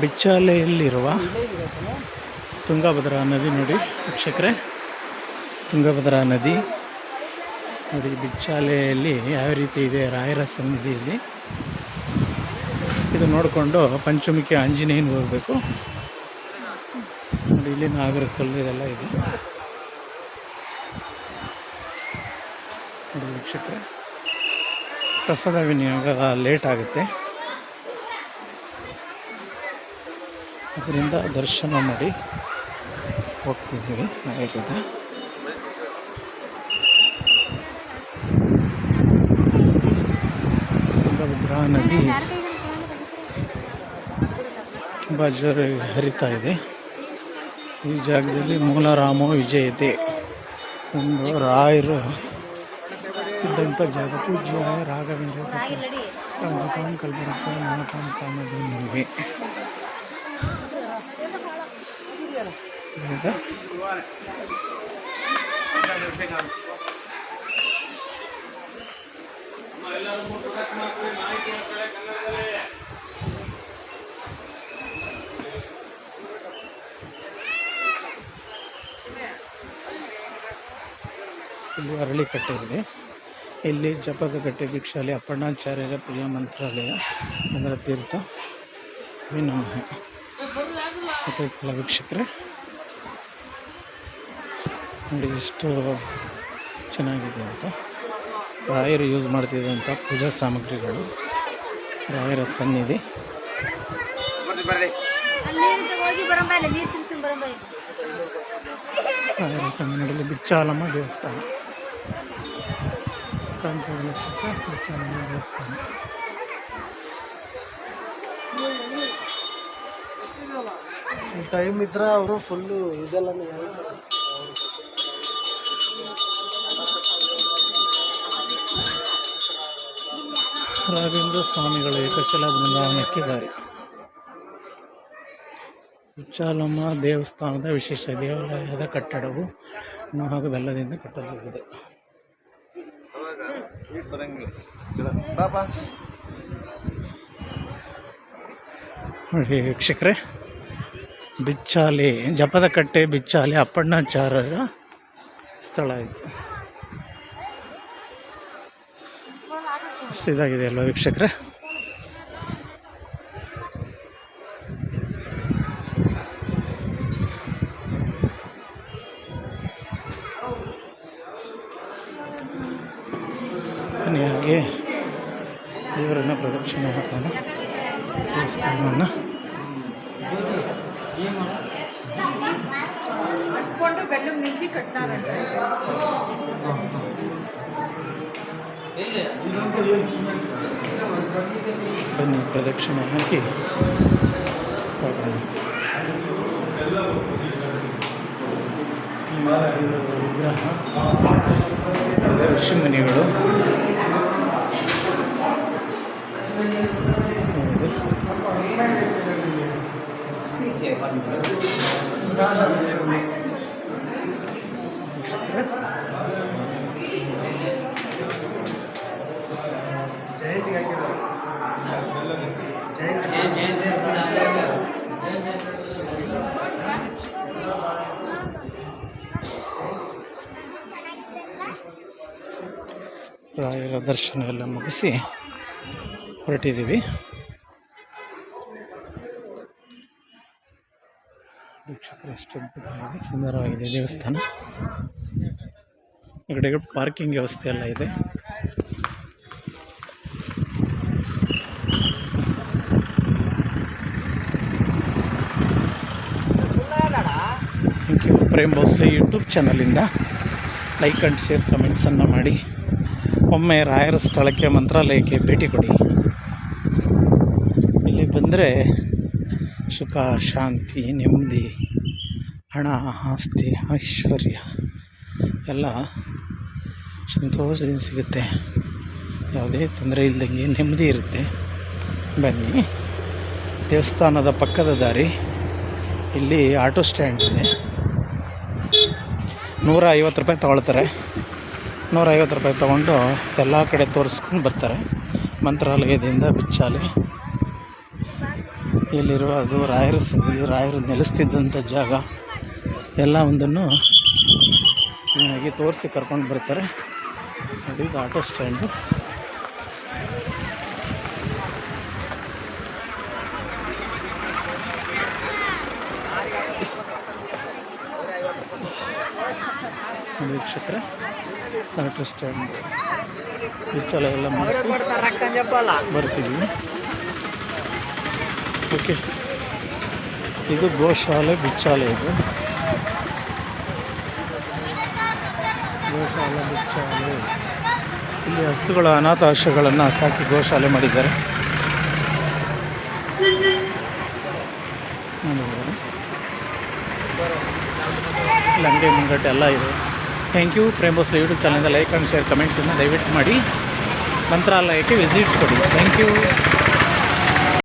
ಬಿಚ್ಚಾಲೆಯಲ್ಲಿರುವ ತುಂಗಭದ್ರಾ ನದಿ ನೋಡಿ ವೀಕ್ಷಕರೇ. ತುಂಗಭದ್ರಾ ನದಿ ನೋಡಿ ಬಿಚ್ಚಾಲೆಯಲ್ಲಿ ಯಾವ ರೀತಿ ಇದೆ, ರಾಯರ ಸನ್ನಿಧಿಯಲ್ಲಿ. ಇದು ನೋಡಿಕೊಂಡು ಪಂಚಮುಖಿ ಆಂಜನೇಯನ ಹೋಗಬೇಕು. ನೋಡಿ ಇಲ್ಲಿ ನಾಗರಕಲ್ಲು ಇದೆಲ್ಲ ಇದೆ. ನೋಡಿ ವೀಕ್ಷಕರೇ, ಪ್ರಸಾದ ವಿನಿಯೋಗ ಲೇಟ್ ಆಗುತ್ತೆ. ಅದರಿಂದ ದರ್ಶನ ಮಾಡಿ ಹೋಗ್ತಿದ್ದೀವಿ ನಾಯಕದ ತುಂಗಭದ್ರಾ ನದಿ ತುಂಬ ಜೋರಾಗಿ ಹರಿತಾ ಇದೆ. ಈ ಜಾಗದಲ್ಲಿ ಮೂಲರಾಮ ಇದೆ. ಒಂದು ರಾಯರು ಇದ್ದಂಥ ಜಾಗ ಪೂಜ್ಯ ರಾಘವೇಂದ್ರ ಸತ್ಯ ರಾಜಕಾಂ ಕಲ್ಪರಪ್ಪ ಮಹಾಕಾಂ ಈಗ ಇಲ್ಲಿ ಅರಳಿ ಇದೆ. ಇಲ್ಲಿ ಜಪದ ಕಟ್ಟೆ, ಭಿಕ್ಷಾಲಯ ಅಪ್ಪಣ್ಣಾಚಾರ್ಯರ ಪ್ರಿಯ ಮಂತ್ರಾಲಯ ಅದರ ತೀರ್ಥ, ವಿನೋಹ. ಮತ್ತು ವೀಕ್ಷಕರೇ ನೋಡಿ ಎಷ್ಟು ಚೆನ್ನಾಗಿದೆ ಅಂತ. ರಾಯರು ಯೂಸ್ ಮಾಡ್ತಿದ್ದಂಥ ಪೂಜಾ ಸಾಮಗ್ರಿಗಳು. ರಾಯರ ಸನ್ನಿಧಿ. ರಾಯರ ಸನ್ನಿಧಿಯಲ್ಲಿ ಬಿಚ್ಚಾಲಮ್ಮ ದೇವಸ್ಥಾನ. ಬಿಚ್ಚಾಲಮ್ಮ ದೇವಸ್ಥಾನ. ಟೈಮ್ ಇದ್ರೆ ಅವರು ಫುಲ್ಲು ಇದೆಲ್ಲ ರಾಘವೇಂದ್ರ ಸ್ವಾಮಿಗಳ ಏಕಶಿಲಾ ಬೃಂದಾವನಕ್ಕೆ ದಾರಿ ಉಚ್ಚಾಲಮ್ಮ ದೇವಸ್ಥಾನದ ವಿಶೇಷ ದೇವಾಲಯದ ಕಟ್ಟಡವು ಹಾಗೂ ಬೆಲ್ಲದಿಂದ ಕಟ್ಟಲಾಗಿದೆ ವೀಕ್ಷಕರೇ, ಬಿಚ್ಚಾಲಿ, ಜಪದ ಕಟ್ಟೆ ಬಿಚ್ಚಾಲೆ ಅಪ್ಪಣ್ಣಾಚಾರ್ಯರ ಸ್ಥಳ ಇದು. ಅಷ್ಟು ಇದಾಗಿದೆ ಅಲ್ವ ವೀಕ್ಷಕರೇ? ಹಾಗೆ ದೇವರನ್ನ ಪ್ರದಕ್ಷಿಣೆ ಹಾಕೋಣ ದೇವಸ್ಥಾನವನ್ನು. ಮಿಂಚಿ ಬನ್ನಿ ಪ್ರದಕ್ಷಿಣೆ ಹಾಕಿ ವಿಗ್ರಹ ಋಷಿಮುನಿಗಳು ಹೌದು. ರಾಯರ ದರ್ಶನ ಎಲ್ಲ ಮುಗಿಸಿ ಹೊರಟಿದ್ದೀವಿ. ವೀಕ್ಷಕರು ಎಷ್ಟು ಅದ್ಭುತವಾಗಿದೆ, ಸುಂದರವಾಗಿದೆ ದೇವಸ್ಥಾನ. ಈ ಕಡೆ ಪಾರ್ಕಿಂಗ್ ವ್ಯವಸ್ಥೆ ಎಲ್ಲ ಇದೆ. ಪ್ರೇಮ್ ಭೋಸ್ಲೆ ಯೂಟ್ಯೂಬ್ ಚಾನಲಿಂದ ಲೈಕ್ ಆ್ಯಂಡ್ ಶೇರ್ ಕಮೆಂಟ್ಸನ್ನು ಮಾಡಿ. ಒಮ್ಮೆ ರಾಯರ ಸ್ಥಳಕ್ಕೆ ಮಂತ್ರಾಲಯಕ್ಕೆ ಭೇಟಿ ಕೊಡಿ. ಇಲ್ಲಿ ಬಂದರೆ ಸುಖ, ಶಾಂತಿ, ನೆಮ್ಮದಿ, ಹಣ, ಆಸ್ತಿ, ಐಶ್ವರ್ಯ, ಎಲ್ಲ ಸಂತೋಷದಿಂದ ಸಿಗುತ್ತೆ. ಯಾವುದೇ ತೊಂದರೆ ಇಲ್ದಂಗೆ ನೆಮ್ಮದಿ ಇರುತ್ತೆ. ಬನ್ನಿ. ದೇವಸ್ಥಾನದ ಪಕ್ಕದ ದಾರಿ. ಇಲ್ಲಿ ಆಟೋ ಸ್ಟ್ಯಾಂಡ್ ಇದೆ. ನೂರ ಐವತ್ತು ರೂಪಾಯಿ ತೊಗೊಳ್ತಾರೆ. ನೂರ ಐವತ್ತು ರೂಪಾಯಿ ತೊಗೊಂಡು ಎಲ್ಲ ಕಡೆ ತೋರಿಸ್ಕೊಂಡು ಬರ್ತಾರೆ. ಮಂತ್ರಾಲಯದಿಂದ ಬಿಚ್ಚಾಲೆ. ಇಲ್ಲಿರುವ ಅದು ರಾಯರ ರಾಯರು ನೆಲೆಸ್ತಿದ್ದಂಥ ಜಾಗ. ಎಲ್ಲ ಒಂದನ್ನು ಚೆನ್ನಾಗಿ ತೋರಿಸಿ ಕರ್ಕೊಂಡು ಬರ್ತಾರೆ. ನೋಡಿ ಆಟೋ ಸ್ಟ್ಯಾಂಡು. ವೀಕ್ಷಕರೇ. ಆಟೋ ಸ್ಟ್ಯಾಂಡ್ ಇಷ್ಟೆಲ್ಲ ಎಲ್ಲ ಮಾಡಿಸಿ ಬರ್ತಿದ್ವಿ. ಓಕೆ ಇದು ಗೋಶಾಲೆ, ಬಿಚ್ಚಾಲೆ ಇದು. ಗೋಶಾಲೆ, ಬಿಚ್ಚಾಲೆ. ಇಲ್ಲಿ ಹಸುಗಳ ಅನಾಥಾಶ್ರಗಳನ್ನು ಸಾಕಿ ಗೋಶಾಲೆ ಮಾಡಿದ್ದಾರೆ. ಅಂಗಡಿ ಮುಂಗಟ್ಟೆ ಎಲ್ಲ ಇದೆ. Thank you Prem Bhosle YouTube ಚಾನಲ್ನ ಲೈಕ್ ಆ್ಯಂಡ್ ಶೇರ್ ಕಮೆಂಟ್ಸನ್ನು ದಯವಿಟ್ಟು ಮಾಡಿ. ಮಂತ್ರಾಲಯಕ್ಕೆ ವಿಸಿಟ್ ಕೊಡಿ. Thank you.